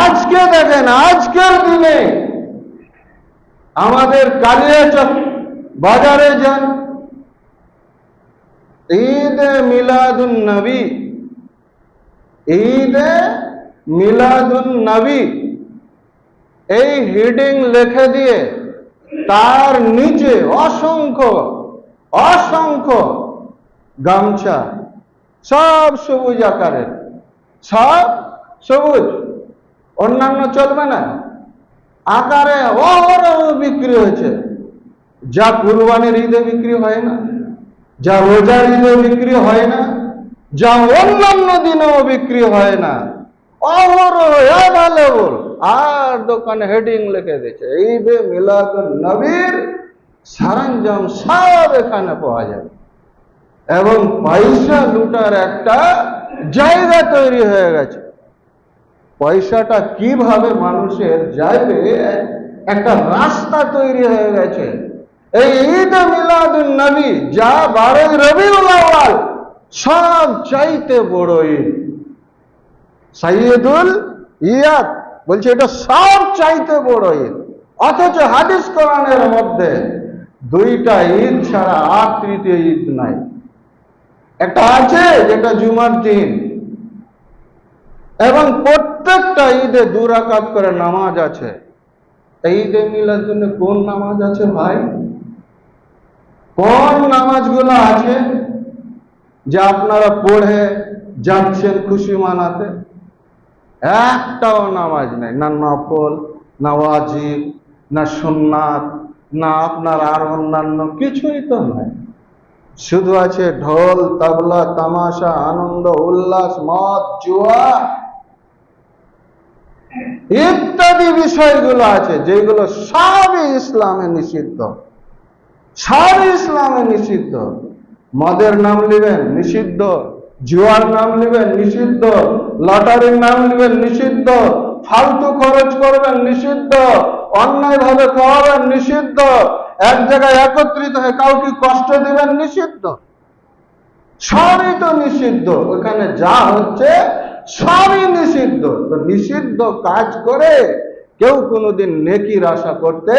আজকে দেখেন, আজকের দিনে আমাদের কালিয়াচক বাজারে যান। ঈদ মিলাদুন নবী ঈদ মিলাদুন নবী এই হিডিং লিখে দিয়ে তার নিচে অসংখ্য অসংখ্য গামছা, সব সবুজ আকারের, সব সবুজ। অন্যান্য চলবে না। আকারে অহরহ বিক্রি হয়েছে। যা কুরবানির ঈদে বিক্রি হয় না, যা রোজার ঈদে বিক্রি হয় না, যা অন্যান্য দিনেও বিক্রি হয় না। অহরহ অ্যাভেলেবল আর দোকানে হেডিং লিখে দিয়েছে, ঈদে মিলাদুন নবীর সরঞ্জাম সব এখানে পাওয়া যাবে। এবং পয়সা লুটার একটা জায়গা তৈরি হয়ে গেছে। পয়সাটা কীভাবে মানুষের যাবে একটা রাস্তা তৈরি হয়ে গেছে। এই ঈদ মিলাদুন নবী, যা বারোই রবিউল আউয়াল, সব চাইতে বড় ঈদ। সাইয়দুল ইয়াদ বলছে, এটা সব চাইতে বড় ঈদ। অথচ হাদিস কোরআনের মধ্যে দুইটা ঈদ ছাড়া আর তৃতীয় ঈদ নাই। একটা আছে, যেটা জুমার দিন। এবং প্রত্যেকটা ঈদে দু রাকাত করে নামাজ আছে। ঈদে মিলার জন্য কোন নামাজ আছে ভাই? কোন নামাজগুলো আছে যে আপনারা পড়ে যাচ্ছেন খুশি মানাতে? একটাও নামাজ নেই। না নফল, না ওয়াজিব, না সুন্নাত, না আপনার আর অন্যান্য কিছুই তো নাই। শুধু আছে ঢোল, তবলা, তামাশা, আনন্দ, উল্লাস, মদ, জুয়া। ইত্যাদি বিষয়গুলো আছে, যেগুলো সবই ইসলামে নিষিদ্ধ। সব ইসলামে নিষিদ্ধ। মদের নাম নেবেন, নিষিদ্ধ। জুয়ার নাম নেবেন, নিষিদ্ধ। লটারির নাম নেবেন, নিষিদ্ধ। ফালতু খরচ করবেন, নিষিদ্ধ। অন্যায় ভাবে খাওয়াবেন, নিষিদ্ধ। এক জায়গায় একত্রিত হয়ে কাউকে কষ্ট দিবেন, নিষিদ্ধ। সবই তো নিষিদ্ধ। ওখানে যা হচ্ছে সবই নিষিদ্ধ। তো নিষিদ্ধ কাজ করে কেউ কোনোদিন নেকির আশা করতে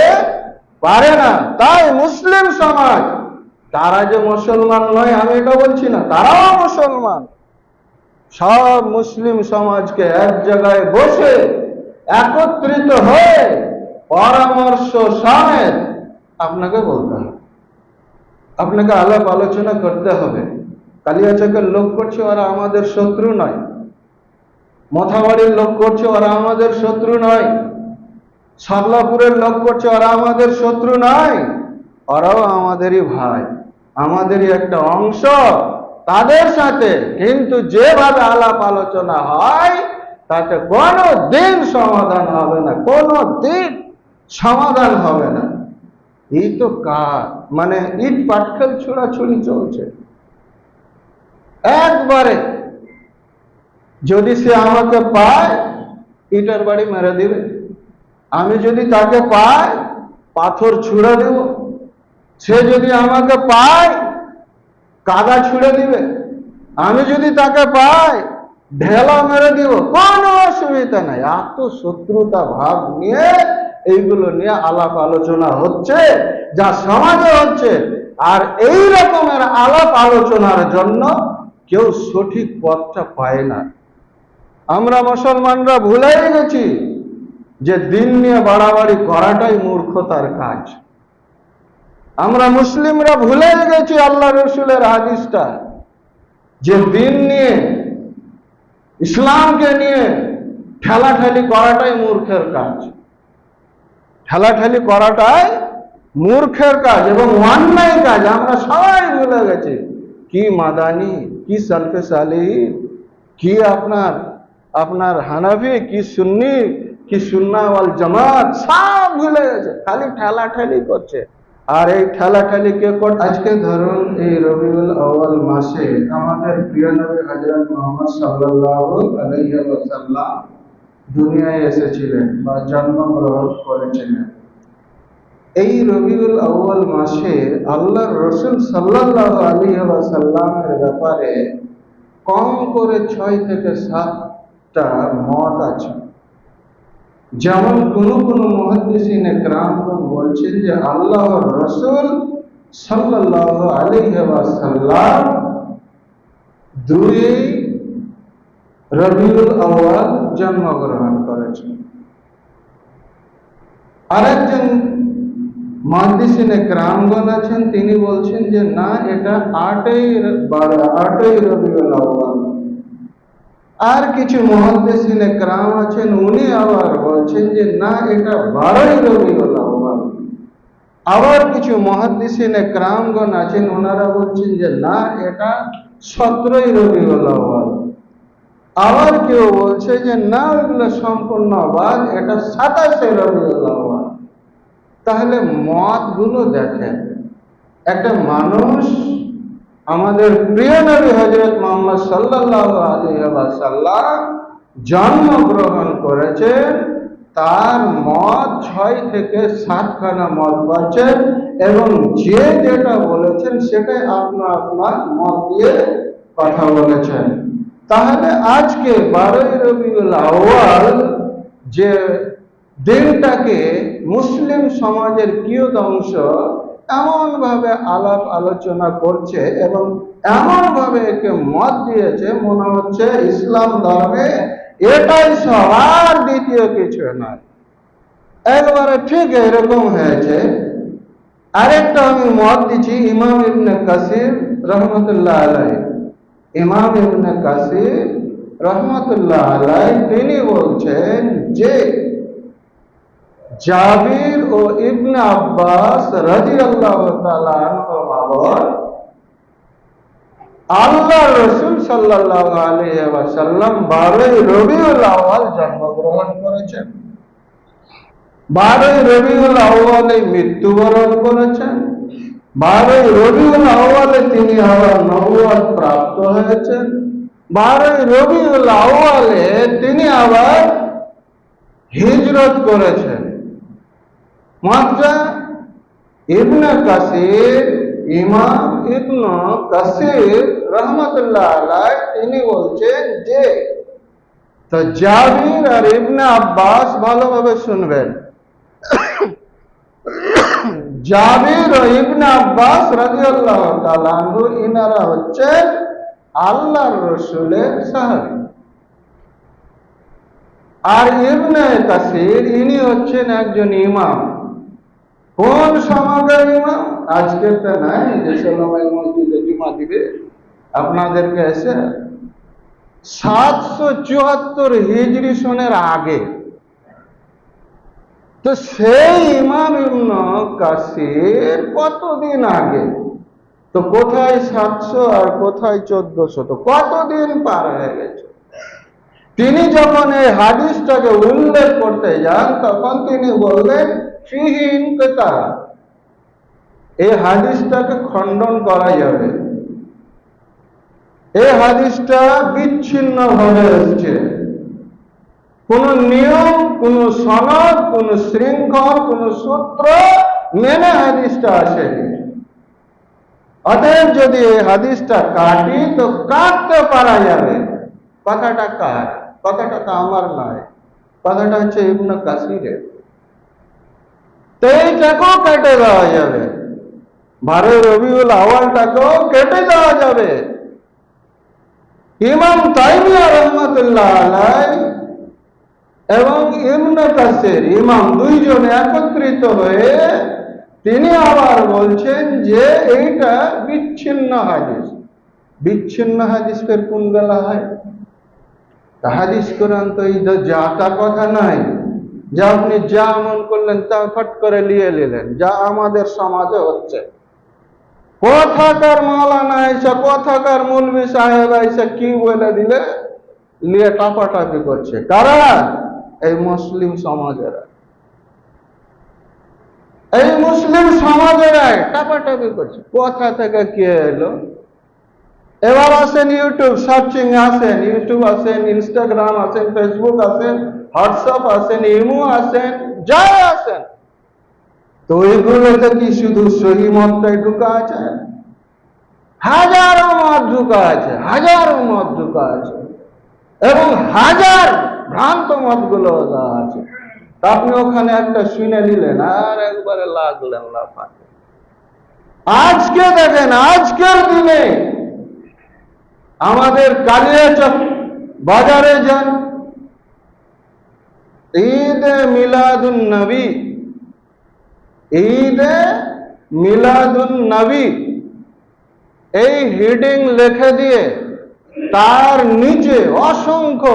পারে না। তাই মুসলিম সমাজ, তারা যে মুসলমান নয়, আমি এটা বলছি না, তারাও মুসলমান। সব মুসলিম সমাজকে এক জায়গায় বসে একত্রিত হয়ে পরামর্শ সমেত আপনাকে বলতে হবে। আপনাকে আলাপ আলোচনা করতে হবে। কালিয়াচকের লোক করছে, ওরা আমাদের শত্রু নয়। মথাবাড়ির লোক করছে, ওরা আমাদের শত্রু নয়। সাবলাপুরের লোক করছে, ওরা আমাদের শত্রু নয়। ওরাও আমাদেরই ভাই, আমাদেরই একটা অংশ। তাদের সাথে কিন্তু যেভাবে আলাপ আলোচনা হয়, তাতে কোনো দিন সমাধান হবে না কোনো দিন সমাধান হবে না। এই তো কার মানে ইট পাটকেল ছোড়াছুড়ি চলছে। একবারে যদি সে আমাকে পায়, ইটার বাড়ি মেরে দিবে। আমি যদি তাকে পাই, পাথর ছুঁড়ে দেব। সে যদি আমাকে পায় কাদা ছুঁড়ে দিবে। আমি যদি তাকে পাই, ঢেলা মেরে দিব। কোনো অসুবিধা নাই। এত শত্রুতা ভাব নিয়ে এইগুলো নিয়ে আলাপ আলোচনা হচ্ছে, যা সমাজে হচ্ছে। আর এই রকমের আলাপ আলোচনার জন্য কেউ সঠিক পথটা পায় না। আমরা মুসলমানরা ভুলেই গেছি যে দিন নিয়ে বাড়াবাড়ি করাটাই মূর্খতার কাজ। আমরা মুসলিমরা ভুলে গেছি আল্লাহ রসুলের হাদিসটা যে দিন নিয়ে, ইসলামকে নিয়ে ঠেলাঠেলি করাটাই মূর্খের কাজ। ঠেলাঠেলি করাটাই মূর্খের কাজ এবং অন্যায় কাজ। আমরা সবাই ভুলে গেছি। কি মাদানি, কি সলফে কি আপনার আপনার হানাফি, কি সুন্নি, কি সুন্না ওয়াল জামাত, সব ভুলে গেছে। খালি ঠেলা ঠেলি করছে। আর এই ঠেলা ঠেলি কে কর আজকে ধরুন এই রবিউল আউয়াল মাসে আমাদের প্রিয় নবী হযরত মুহাম্মদ সাল্লাল্লাহু আলাইহি ওয়াসাল্লাম দুনিয়ায় এসেছিলেন বা জন্মগ্রহণ করেছিলেন। এই রবিউল আউয়াল মাসে আল্লাহর রসুল সাল্লাল্লাহু আলাইহি ওয়াসাল্লামের ব্যাপারে কম করে ছয় থেকে সাতটা মত আছে। যেমন কোন কোন গ্রামগণ বলছেন যে আল্লাহ রসুল সাল্লাহ আলিহাসাল্লাম দুই রবিউল আওয়াল জন্মগ্রহণ করেছেন। আরেকজন মহাদিসিনে গ্রামগণ আছেন, তিনি বলছেন যে, না, এটা আটই আটই রবিউল আওয়াল আর কিছু মহাদেশিনে গ্রাম আছেন, উনি আবার বলছেন যে, না, এটা বারোই রবিউল আউ্বাল আবার। কিছু মহাদিসিনে গ্রামগণ আছেন ওনারা বলছেন যে, না, এটা সতেরোই রবিউল আউ্বাল আবার। কেউ বলছে যে, না ওইগুলো সম্পূর্ণ বাদ এটা সাতাশে রবিউল আউ্বাল তাহলে মতগুলো দেখেন, একটা মানুষ আমাদের প্রিয় নবী হজরত মোহাম্মদ সাল্লাহ জন্মগ্রহণ করেছে। তার মত ছয় থেকে সাতখানা মত পাচ্ছেন এবং যে যেটা বলেছেন সেটাই আপনার আপনার মত দিয়ে কথা বলেছেন। তাহলে আজকে বারোই রবিউল আউয়াল যে দিনটাকে মুসলিম সমাজের কিয়দংশ এমন ভাবে আলাপ আলোচনা করছে এবং এমন ভাবে একে মত দিয়েছে, মনে হচ্ছে ইসলাম ধর্মে এটাই সবার দ্বিতীয় কিছু নয়। একবারে ঠিক এরকম হয়েছে। আরেকটা আমি মত দিচ্ছি, ইমাম ইবনে কাসির রহমতুল্লাহ আলাই ইমাম ইবনে কাসির রহমতুল্লাহ আলাই তিনি বলছেন যে জাবির ও ইবনে আব্বাস আনহু বাবর আল্লাহ রসুল সাল্লাল্লাহু আলাইহি ওয়াসাল্লাম 12ই রবিউল আউয়াল জন্মগ্রহণ করেছেন। 12ই রবিউল আউয়ালে মৃত্যুবরণ করেছেন। 12ই রবিউল আউয়ালে তিনি আবার নবুয়ত প্রাপ্ত হয়েছেন। 12ই রবিউল আউয়ালে তিনি আবার হিজরত করেছেন। মাত্র ইবনে কাসির, ইমাম ইবনে কাসির রহমতুল্লাহ আলাই তিনি বলছেন যে, তো জাবির আর ইবনে আব্বাস ভালোভাবে শুনবেন। জাবির ও ইবনে আব্বাস রাদিয়াল্লাহু তাআলা আনহু ইনারা হচ্ছেন আল্লাহর রসুলের সাহাবী। আর ইবনে কাসির ইনি হচ্ছেন একজন ইমাম। কোন সমাজের ইমাম? আজকে তো নাই যে সোলামাই মসজিদে জুমা দিবে। আপনাদেরকে এসে সাতশো চুয়াত্তর হিজড়ি সনের আগে তো সেই ইমাম ইবন কাসির কতদিন আগে? তো কোথায় সাতশো আর কোথায় চোদ্দশো? তো কতদিন পার হয়ে গেছে? তিনি যখন এই হাদিসটাকে উল্লেখ করতে যান, তখন তিনি বললেন ফিহীন এই হাদিসটাকে খণ্ডন করা যাবে। এই হাদিসটা বিচ্ছিন্ন ভাবে এসছে। কোন নিয়ম, কোন সনদ, কোন শৃঙ্খল, কোন সূত্র মেনে হাদিসটা আসেনি। অতএব যদি এই হাদিসটা কাটি, তো কাটতে পারা যাবে। কথাটা কার? কথাটা তো আমার নয়। কথাটা হচ্ছে ইবন কাসিরের। তো এইটাকেও কেটে দেওয়া যাবে। বারোই রবিউল আওয়ালটাকেও কেটে দেওয়া যাবে। ইমাম তাইমিয়া রহমতুল্লাহ আলাই এবং ইবনে কাসির ইমাম দুইজন একত্রিত হয়ে তিনি আবার বলছেন যে এইটা বিচ্ছিন্ন হাদিস। বিচ্ছিন্ন হাদিস ফের কোন বেলা হয়? হাদিস কোরআন তো এই যা কথা নাই। যা আপনি যা মন করলেন, তা ফট করে নিয়ে নিলেন। যা আমাদের সমাজে হচ্ছে। কথাকার মাওলানা এসে, কথাকার মুলবি সাহেব এসে কি বলে দিলে? নিয়ে টাপাটাপি করছে। কারা? এই মুসলিম সমাজেরা। এই মুসলিম সমাজেরাই টাপাটাপি করছে। কোথা থেকে কে এলো? এবার আসেন ইউটিউব, সার্চিং আসেন, ইউটিউব আসেন, ইনস্টাগ্রাম আসেন, ফেসবুক আসেন হোয়াটসঅ্যাপ আসেন, ইমো আসেন, যাই আসেন। তো ওইগুলোতে কি শুধু সহি মতটাই ঢুকা আছে? হাজারো মত ঢুকা আছে, হাজারো মত ঢুকা আছে। এবং হাজার ভ্রান্ত মতগুলো আছে আপনি ওখানে একটা শুনে নিলেন, আর একবারে লাগলেন লাফাতে আজকে দেখেন, আজকের দিনে আমাদের কালিয়াচক বাজারে যান ঈদ মিলাদুন নবী। ঈদ মিলাদুন নবী। এই হিডিং লিখে দিয়ে তার নিচে অসংখ্য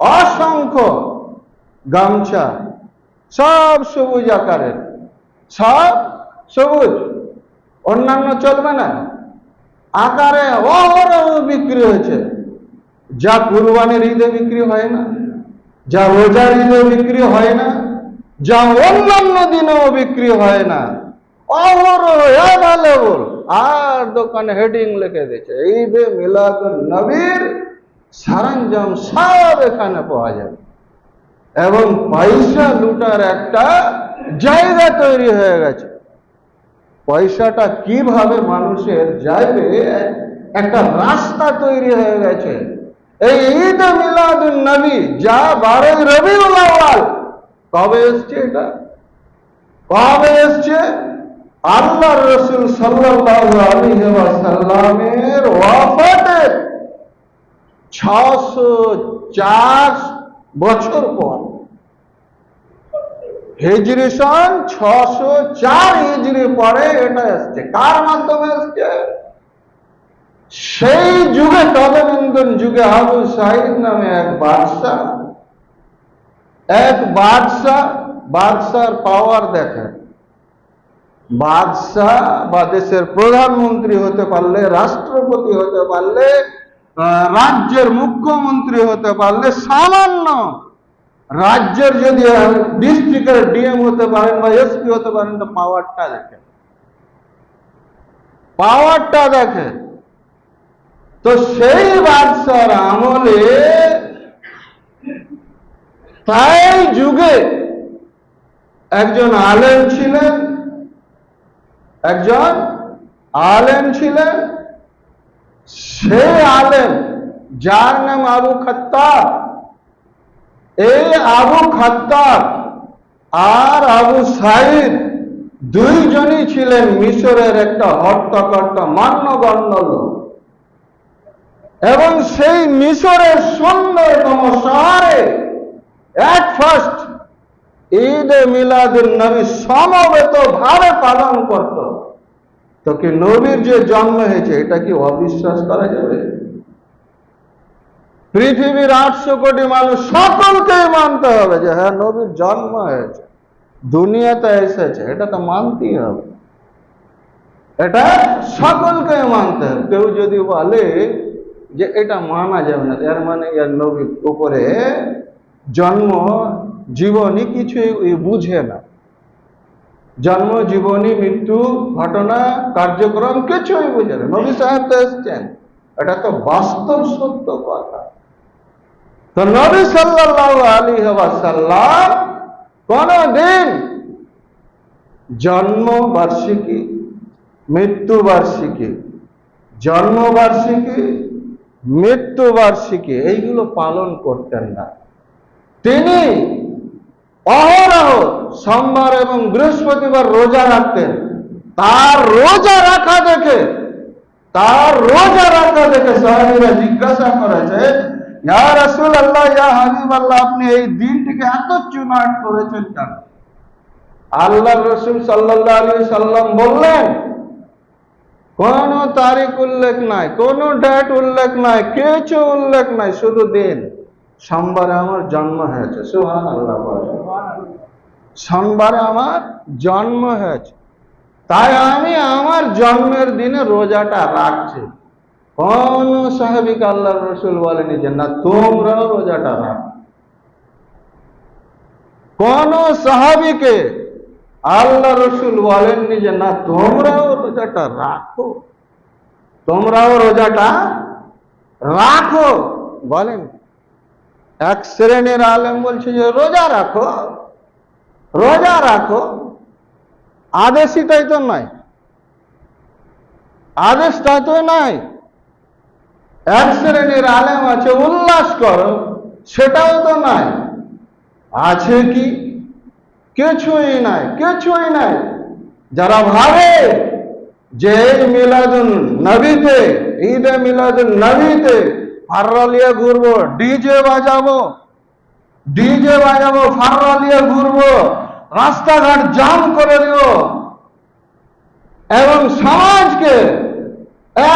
অসংখ্য গামছা, সব সবুজ আকারের, সব সবুজ। অন্যান্য চলবে না। আকারে অহরহ বিক্রি হয়েছে। যা কুরবানির ঈদে বিক্রি হয় না। যা রোজার ঈদে বিক্রি হয় না, যা অন্যান্য দিনেও বিক্রি হয় না। অ্যাভেলেবল আর দোকানে হেডিং লিখে দিয়েছে, ঈদে মিলাদুন নবীর সরঞ্জাম সব এখানে পাওয়া যাবে। এবং পয়সা লুটার একটা জায়গা তৈরি হয়ে গেছে। পয়সাটা কীভাবে মানুষের যাবে, একটা রাস্তা তৈরি হয়ে গেছে। এই ঈদ মিলাদুন নবী যা বারোই আউয়াল। কবে এসছে এটা? কবে এসছে? আল্লাহ রসুল ওয়াসাল্লামের ওয়াফাতের 604 বছর পর। হিজরি সন ছশো চার হিজরি পরে এটা এসছে। কার মাধ্যমে এসছে? সেই যুগে, তদনন্দন যুগে আবু সাহিদ নামে এক বাদশাহ এক বাদশাহ বাদশার পাওয়ার দেখেন। বাদশাহ বা দেশের প্রধানমন্ত্রী হতে পারলে, রাষ্ট্রপতি হতে পারলে রাজ্যের মুখ্যমন্ত্রী হতে পারলে, সামান্য রাজ্যের যদি ডিস্ট্রিক্টের ডিএম হতে পারেন বা এসপি হতে পারেন, তো পাওয়ারটা দেখেন। পাওয়ারটা দেখেন। তো সেই বাদশার আমলে তাই যুগে একজন আলেম ছিলেন, একজন আলেম ছিলেন। সেই আলেম, যার নাম আবু খত্তাব। এই আবু খাত্তাব আর আবু সাইদ দুইজনই ছিলেন মিশরের একটা হট্টকট্ট মান্যগণ্য লোক। এবং সেই মিশরের সুন্দরতম শহরে এক ফার্স্ট ঈদ মিলাদুল নবী সমবেত ভাবে পালন করত। তো কি নবীর যে জন্ম হয়েছে, এটা কি অবিশ্বাস করা যাবে? পৃথিবীর আটশো কোটি মানুষ সকলকেই মানতে হবে যে হ্যাঁ নবীর জন্ম হয়েছে দুনিয়াতে এসেছে, এটা তো মানতেই হবে। এটা সকলকে মানতে হবে। কেউ যদি বলে যে এটা মানা যাবে না, এর মানে এর নবীর উপরে জন্ম জীবনী কিছুই বুঝে না। জন্ম জীবনী, মৃত্যু, ঘটনা, কার্যক্রম কিছুই বুঝে না। নবী সাহেব তো এসছেন। এটা তো বাস্তব সত্য কথা। তো নবী সাল্লাল্লাহু আলাইহি ওয়াসাল্লাম কোন দিন জন্ম বার্ষিকী মৃত্যু বার্ষিকী জন্ম বার্ষিকী মৃত্যু বার্ষিকী এইগুলো পালন করতেন না। তিনি অহরহ সোমবার এবং বৃহস্পতিবার রোজা রাখতেন। তার রোজা রাখা দেখে, তার রোজা রাখা দেখে সাহাবীরা জিজ্ঞাসা করেছে, ইয়া রাসূল আল্লাহ ইয়া হাবিব আল্লাহ আপনি এই দিনটিকে এত চুনাট করেছেন কেন? আল্লাহ রসুল সাল্লাল্লাহু আলাইহি সাল্লাম বললেন কোন তারিখ উল্লেখ নাই, কোন ডেট উল্লেখ নাই, কিছু উল্লেখ নাই, শুধু দিন। সোমবারে আমার জন্ম হয়েছে সুহান আল্লাহ সোমবারে আমার জন্ম হয়েছে। তাই আমি আমার জন্মের দিনে রোজাটা রাখছি। কোন সাহাবিক আল্লাহ রসুল বলেনি যে, না, তোমরাও রোজাটা রাখ। কোন সাহাবিকে আল্লাহ রসুল বলেননি যে, না, তোমরাও রোজাটা রাখো। তোমরাও রোজাটা রাখো। বলেন। এক শ্রেণির আলেম বলছে যে, রোজা রাখো রোজা রাখো। আদেশিটাই তো নয়। আদেশটাই তো নাই এক শ্রেণির আলেম আছে, উল্লাস করো। সেটাও তো নাই আছে কি? কিছুই নাই কিছুই নাই। যারা ভাবে যে এই মিলাদুন নবীতে, ঈদে মিলাদুন নবীতে ফাররা লিয়ে ঘুরবো ডিজে বাজাবো ডিজে বাজাবো, ফাররা লিয়ে ঘুরবো, রাস্তাঘাট জাম করে দিব। এবং সমাজকে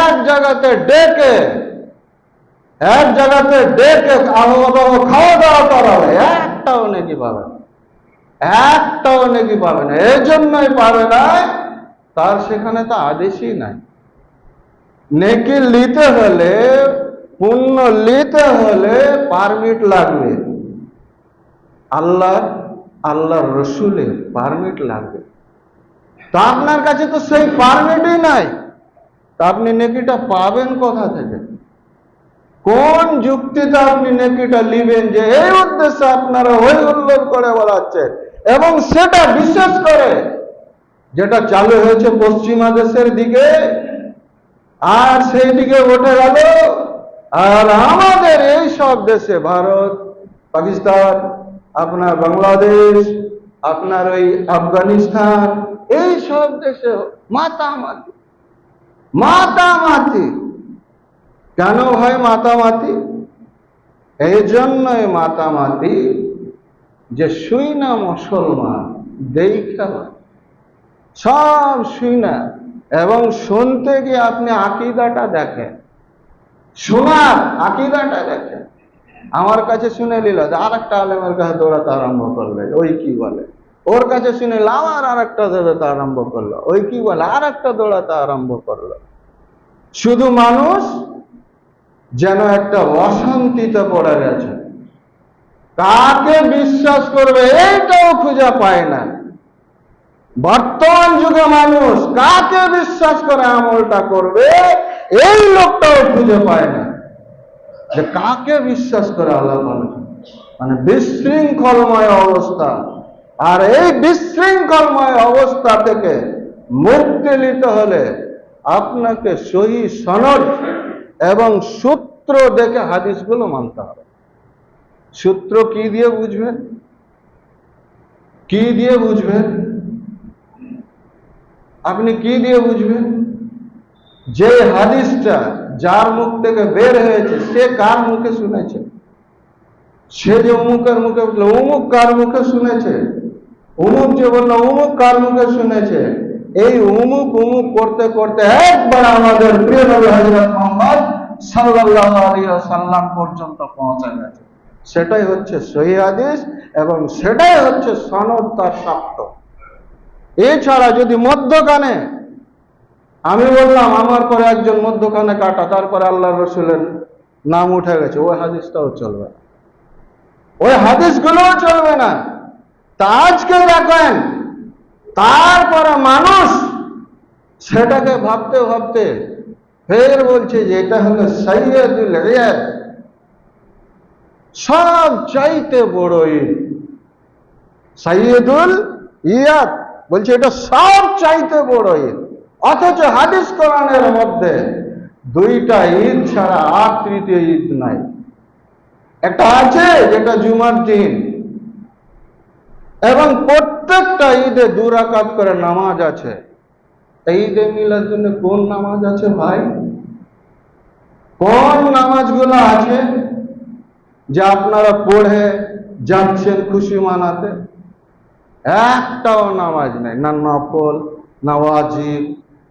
এক জায়গাতে ডেকে, এক জায়গাতে ডেকে খাওয়া দাওয়া করাবে, একটাও নাকি পাবে একটাও নাকি পাবে না, এই জন্যই পাবে না, তার সেখানে তো আদেশই নাই। নেকি নিতে হলে, পুণ্য নিতে হলে পারমিট লাগবে। আল্লাহ, আল্লাহর রসুলের পারমিট লাগবে। তা আপনার কাছে তো সেই পারমিটই নাই। তা আপনি নেকিটা পাবেন কোথা থেকে? কোন যুক্তিতে আপনি নেকিটা নিবেন যে, এই উদ্দেশ্যে আপনারা হই হুল্লোড় করে বেড়াচ্ছে এবং সেটা বিশেষ করে যেটা চালু হয়েছে পশ্চিমা দেশের দিকে, আর সেই দিকে উঠে গেল, আর আমাদের এই সব দেশে, ভারত, পাকিস্তান, আপনার বাংলাদেশ, আপনার ওই আফগানিস্তান, এই সব দেশে মাতামাতি। মাতামাতি। কেন হয় মাতামাতি? এই জন্যই মাতামাতি যে শুই না মুসলমান হয়। সব শুই না। এবং শুনতে গিয়ে আপনি আকিদাটা দেখেন। শোনার আকিদাটা দেখেন। আমার কাছে শুনে নিল আর একটা আলেমের কাছে দৌড়াতে আরম্ভ করলে, ওই কি বলে? ওর কাছে শুনে নিল আমার আর একটা দৌড়াতে আরম্ভ করল, ওই কি বলে? আর একটা দৌড়াতে আরম্ভ করল। শুধু মানুষ যেন একটা অশান্তিতে পড়ে গেছে। কাকে বিশ্বাস করবে এইটাও খুঁজে পায় না। বর্তমান যুগে মানুষ কাকে বিশ্বাস করে আমলটা করবে এই লোকটাও খুঁজে পায় না। যে কাকে বিশ্বাস করে আল্লাহ মানুষ মানে বিশৃঙ্খলময় অবস্থা। আর এই বিশৃঙ্খলময় অবস্থা থেকে মুক্তি নিতে হলে আপনাকে সহি সনদ এবং সূত্র দেখে হাদিসগুলো মানতে হবে। সূত্র কি দিয়ে বুঝবেন কি দিয়ে বুঝবেন আপনি কি দিয়ে বুঝবেন যে হাদিসটা যার মুখ থেকে বের হয়েছে, সে কার মুখে শুনেছে? সে যে অমুকের মুখে বলল, অমুক কার মুখে শুনেছে? অমুক যে বলল, অমুক কার মুখে শুনেছে? এই অমুক অমুক করতে করতে একবার আমাদের প্রিয় নবী হযরত মুহাম্মদ সাল্লাল্লাহু আলাইহি সাল্লাম পর্যন্ত পৌঁছে গেছে। সেটাই হচ্ছে সহি হাদিস এবং সেটাই হচ্ছে সনদ তার শক্ত এছাড়া যদি মধ্যখানে, আমি বললাম আমার পরে একজন মধ্যখানে কাটা, তারপরে আল্লাহ রসুলের নাম উঠে গেছে, ওই হাদিসটাও চলবে ওই হাদিসগুলোও চলবে না। তা আজকে দেখেন, তারপরে মানুষ সেটাকে ভাবতে ভাবতে ফের বলছে যে এটা হলো সৈয়দুল রিয়াদ। সব চাইতে বড় ঈদ সৈয়দুল ইয়াদ বলছে, এটা সব চাইতে বড় ঈদ অথচ হাদিস কোরআনের মধ্যে দুইটা ঈদ ছাড়া আর তৃতীয় ঈদ নাই। একটা আছে, যেটা জুমার দিন। এবং প্রত্যেকটা ঈদে দু রাকাত করে নামাজ আছে। ঈদে মিলার জন্য কোন নামাজ আছে ভাই? কোন নামাজগুলো আছে? যে আপনারা পড়ে যাচ্ছেন খুশি মানাতে, একটাও নামাজ নেই, না নফল, না ওয়াজিব,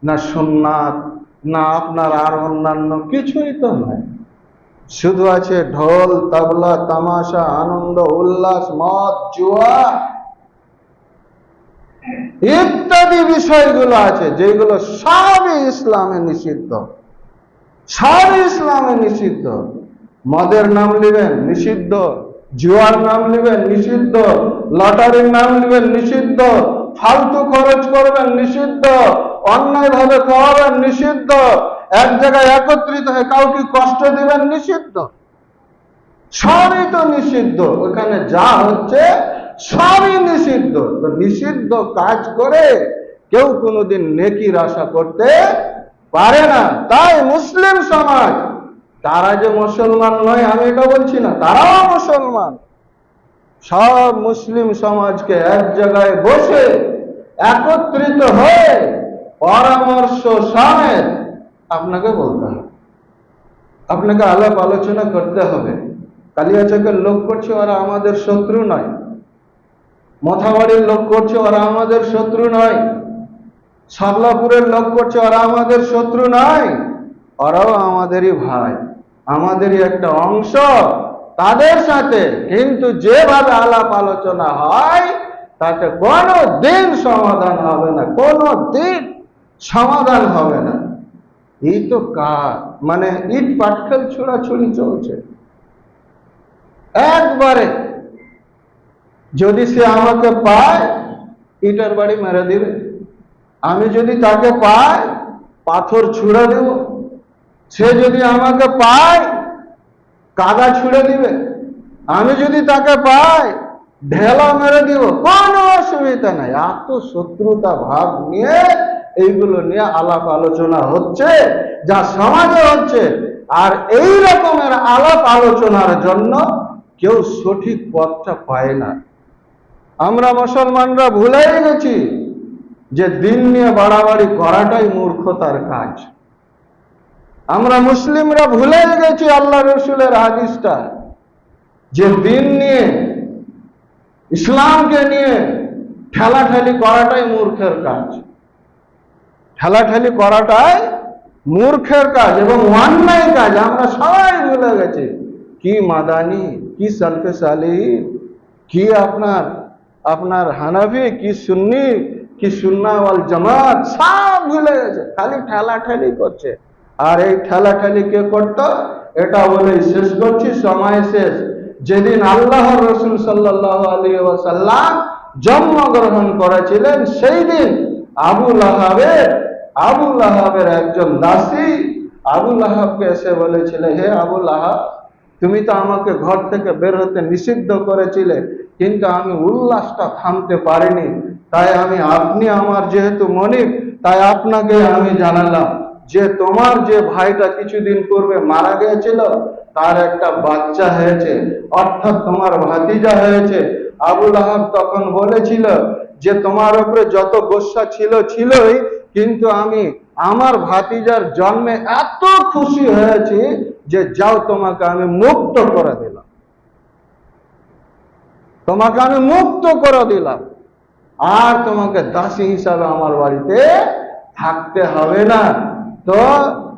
না সুন্নাত, না আপনার আর অন্যান্য কিছুই তো নাই। শুধু আছে ঢোল, তবলা, তামাশা, আনন্দ, উল্লাস, মদ, জুয়া। ইত্যাদি বিষয়গুলো আছে যেগুলো সবই ইসলামে নিষিদ্ধ। সবই ইসলামে নিষিদ্ধ। মদের নাম নেবেন নিষিদ্ধ, জুয়ার নাম নেবেন নিষিদ্ধ, লটারির নাম নেবেন নিষিদ্ধ, ফালতু খরচ করবেন নিষিদ্ধ অন্যায় ভাবে খাওয়াবেন নিষিদ্ধ, এক জায়গায় একত্রিত হয়ে কাউকে কষ্ট দিবেন নিষিদ্ধ। সবই তো নিষিদ্ধ, ওখানে যা হচ্ছে সবই নিষিদ্ধ। তো নিষিদ্ধ কাজ করে কেউ কোনোদিন নেকির আশা করতে পারে না। তাই মুসলিম সমাজ তারা যে মুসলমান নয়, আমি এটা বলছি না। তারাও মুসলমান। সব মুসলিম সমাজকে এক জায়গায় বসে একত্রিত হয়ে পরামর্শ সমেত আপনাকে বলতে হবে। আপনাকে আলাপ আলোচনা করতে হবে। কালিয়াচকের লোক করছে, ওরা আমাদের শত্রু নয়। মথাবাড়ির লোক করছে, ওরা আমাদের শত্রু নয়। সাবলাপুরের লোক করছে, ওরা আমাদের শত্রু নয়। ওরাও আমাদেরই ভাই, আমাদেরই একটা অংশ, তাদের সাথে কিন্তু যেভাবে আলাপ আলোচনা হয়, তাতে কোনো দিন সমাধান হবে না কোনো দিন সমাধান হবে না। এই তো কার মানে ইট পাটকেল ছোড়াছুড়ি চলছে। একবারে যদি সে আমাকে পায়, ইটার বাড়ি মেরে দিবে। আমি যদি তাকে পাই, পাথর ছুঁড়ে দেব। সে যদি আমাকে পায় কাদা ছুঁড়ে দিবে। আমি যদি তাকে পাই, ঢেলা মেরে দিব। কোনো অসুবিধা নাই। এত শত্রুতা ভাব নিয়ে এইগুলো নিয়ে আলাপ আলোচনা হচ্ছে, যা সমাজে হচ্ছে। আর এই রকমের আলাপ আলোচনার জন্য কেউ সঠিক পথটা পায় না। আমরা মুসলমানরা ভুলেই গেছি যে দিন নিয়ে বাড়াবাড়ি করাটাই মূর্খতার কাজ। আমরা মুসলিমরা ভুলে গেছি আল্লাহ রসুলের হাদিসটা। যে দিন নিয়ে, ইসলামকে নিয়ে ঠেলাঠেলি করাটাই মূর্খের কাজ। ঠেলাঠেলি করাটাই মূর্খের কাজ এবং অন্যায় কাজ। আমরা সবাই ভুলে গেছি। কি মাদানি, কি সালফে সালিহীন কি আপনার আপনার হানাফি, কি সুন্নি, কি সুন্না জামাত, সব ভুলে গেছে। খালি ঠেলা ঠেলি করছে। আর এই ঠেলা ঠেলি কে করতো? এটা বলে শেষ করছি, সময় শেষ। যেদিন আল্লাহ রসুল সাল্লাহ আলী ওয়াসাল্লাম জন্মগ্রহণ করেছিলেন সেই দিন আবুল আহাবের আবুল আহাবের একজন দাসী আবুল আহাবকে এসে বলেছিল, হে আবুল আহাব তুমি তো আমাকে ঘর থেকে বের হতে নিষিদ্ধ করেছিলে, কিন্তু আমি উল্লাসটা থামতে পারিনি। তাই আমি, আপনি আমার যেহেতু মনিব, তাই আপনাকে আমি জানালাম। যে তোমার যে ভাইটা কিছুদিন পূর্বে মারা গিয়েছিল, তার একটা বাচ্চা হয়েছে, অর্থাৎ তোমার ভাতিজা হয়েছে। আবুল আহাব তখন বলেছিল যে, তোমার উপরে যত গোসা ছিল, ছিলই, কিন্তু আমি আমার ভাতিজার জন্মে এত খুশি হয়েছি যে, যাও তোমাকে আমি মুক্ত করে দিলাম। তোমাকে আমি মুক্ত করে দিলাম। আর তোমাকে দাসী হিসাবে আমার বাড়িতে থাকতে হবে না। তো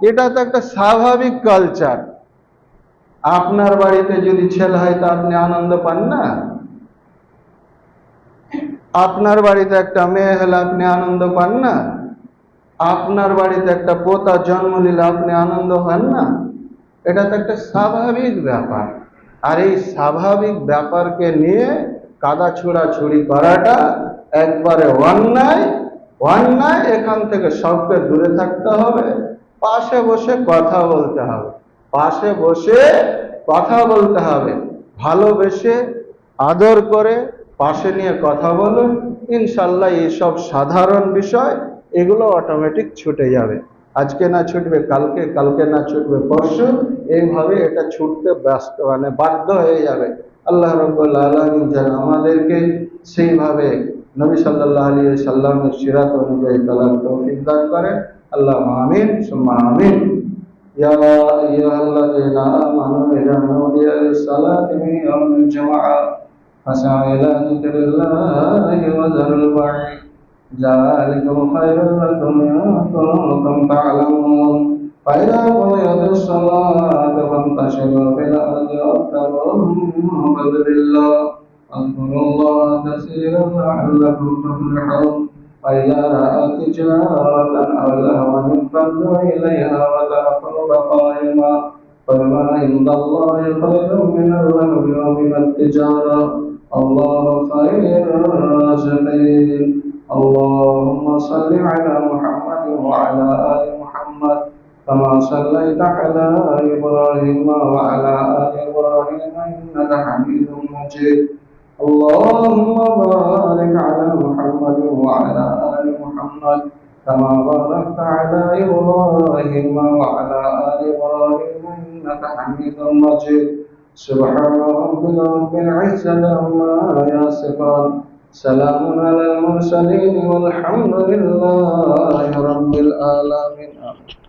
এটা তো একটা স্বাভাবিক কালচার আপনার বাড়িতে যদি ছেলে হয়, তা আপনি আনন্দ পান না? আপনার বাড়িতে একটা মেয়ে হলে আপনি আনন্দ পান না? আপনার বাড়িতে একটা পোতা জন্ম নিলে আপনি আনন্দ হন না? এটা তো একটা স্বাভাবিক ব্যাপার। আর এই স্বাভাবিক ব্যাপারকে নিয়ে কাদা ছুড়াছুড়ি করাটা একবারে অন্যায় অন্যায় এখান থেকে সবকে দূরে থাকতে হবে, পাশে বসে কথা বলতে হবে, পাশে বসে কথা বলতে হবে, ভালোবেসে, আদর করে পাশে নিয়ে কথা বলুন, ইনশাল্লাহ এইসব সাধারণ বিষয়, এগুলো অটোমেটিক ছুটে যাবে। আজকে না ছুটবে, কালকে কালকে না ছুটবে, পরশু, এইভাবে এটা ছুটতে ব্যস্ত মানে বাধ্য হয়ে যাবে। আল্লাহ রব্বুল আলমিন যেন আমাদেরকে সেইভাবে নবী সাল্লাহ আলী সাল্লামের সিরাত অনুযায়ী তালাক তৌফিক দান করেন আল্লাহ আমিন সুম্মা আমিন يا أيها الذين آمنوا إذا نودي للصلاة من يوم الجمعة فاسعوا إلى ذكر الله وذروا البيع ذلكم خير لكم إن كنتم تعلمون فإذا قضيت الصلاة فانتشروا في الأرض وابتغوا من فضل الله واذكروا الله كثيرا لعلكم تفلحون. رأى تجارة أو لهوا انفضوا إليها وتركوك قائما قل ما عند الله خير من اللهو ومن التجارة. الله خير الرازقين. اللهم صل على محمد وعلى آل محمد. كما صليت على إبراهيم وعلى آل إبراهيم إنك حميد مجيد. اللهم بارك على محمد وعلى آل محمد كما باركت على إبراهيم وعلى آل إبراهيم إنك حميد مجيد. سبحان ربك رب العزة عما يصفون. سلام على المرسلين والحمد لله رب العالمين.